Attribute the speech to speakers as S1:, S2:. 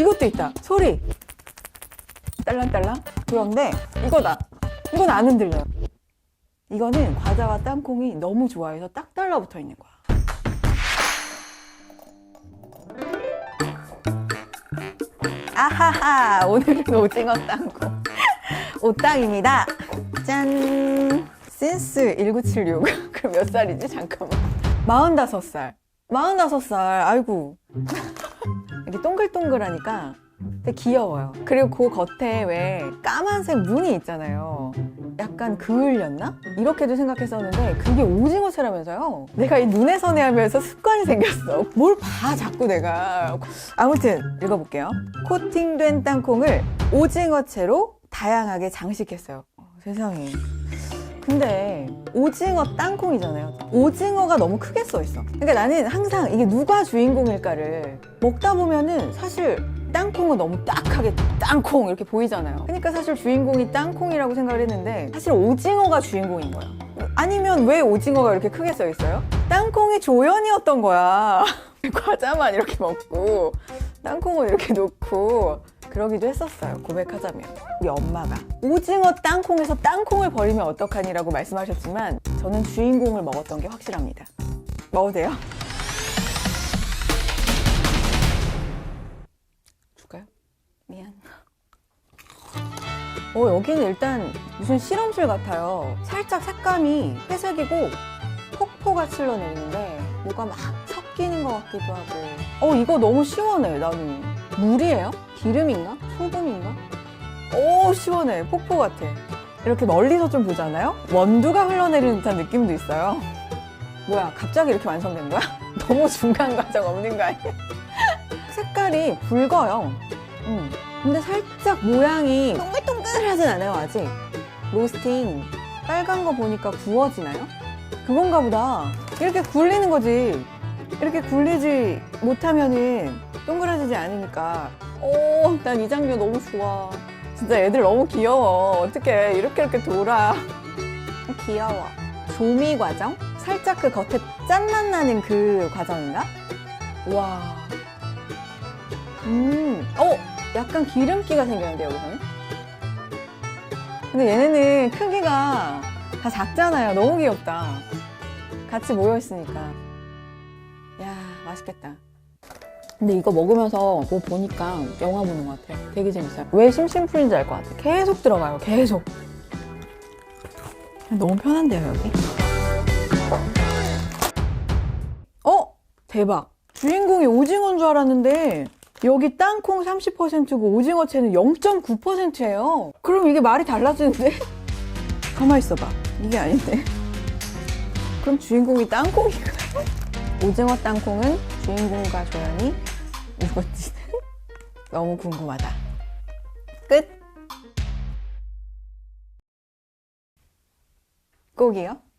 S1: 이것도 있다. 소리. 딸랑딸랑. 그런데 이거다. 이건 안 흔들려요. 이거는 과자와 땅콩이 너무 좋아해서 딱 달라붙어 있는 거야. 아하하 오늘은 오징어 땅콩 오땅입니다 짠 센스 1976 그럼 몇 살이지 잠깐만 45살 45살 아이고 이렇게 동글동글하니까 되게 귀여워요. 그리고 그 겉에 왜 까만색 무늬 있잖아요. 약간 그을렸나? 이렇게도 생각했었는데 그게 오징어채라면서요? 내가 이 눈에 선회하면서 습관이 생겼어. 뭘 봐 자꾸 내가. 아무튼 읽어볼게요. 코팅된 땅콩을 오징어채로 다양하게 장식했어요. 어, 세상에 근데 오징어 땅콩이잖아요. 오징어가 너무 크게 써 있어. 그러니까 나는 항상 이게 누가 주인공일까를 먹다 보면은 사실 땅콩은 너무 딱하게 땅콩 이렇게 보이잖아요. 그러니까 사실 주인공이 땅콩이라고 생각을 했는데 사실 오징어가 주인공인 거야. 아니면 왜 오징어가 이렇게 크게 써 있어요? 땅콩이 조연이었던 거야. 과자만 이렇게 먹고 땅콩을 이렇게 놓고 그러기도 했었어요. 고백하자면. 우리 엄마가. 오징어 땅콩에서 땅콩을 버리면 어떡하니라고 말씀하셨지만 저는 주인공을 먹었던 게 확실합니다. 먹어도 돼요? 줄까요? 미안. 어, 여기는 일단 무슨 실험실 같아요. 살짝 색감이 회색이고 폭포같이 흘러내리는데 뭐가 막 섞이는 것 같기도 하고. 어, 이거 너무 시원해, 나는. 물이에요? 기름인가? 소금인가? 오, 시원해. 폭포 같아. 이렇게 멀리서 좀 보잖아요? 원두가 흘러내리는 듯한 느낌도 있어요. 뭐야, 갑자기 이렇게 완성된 거야? 너무 중간 과정 없는 거 아니야? 색깔이 붉어요. 음. 근데 살짝 모양이 동글동글하진 않아요, 아직. 로스팅. 빨간 거 보니까 구워지나요? 그건가 보다. 이렇게 굴리는 거지. 이렇게 굴리지 못하면은 동그라지지 않으니까. 오, 난 이 장면 너무 좋아. 진짜 애들 너무 귀여워. 어떡해. 이렇게 이렇게 돌아. 귀여워. 조미 과정? 살짝 그 겉에 짠맛 나는 그 과정인가? 와. 음, 어, 약간 기름기가 생겼는데, 여기서는? 근데 얘네는 크기가 다 작잖아요. 너무 귀엽다. 같이 모여있으니까. 야, 맛있겠다. 근데 이거 먹으면서 뭐 보니까 영화 보는 것 같아요. 되게 재밌어요. 왜 심심풀인지 알 것 같아요. 계속 들어가요. 계속. 너무 편한데요, 여기? 어? 대박. 주인공이 오징어인 줄 알았는데 여기 땅콩 30%고 오징어채는 0.9%예요. 그럼 이게 말이 달라지는데? 가만 있어봐. 이게 아닌데. 그럼 주인공이 땅콩이구나. 오징어 땅콩은 주인공과 조연이 누군지는 너무 궁금하다. 끝. 꼭이요?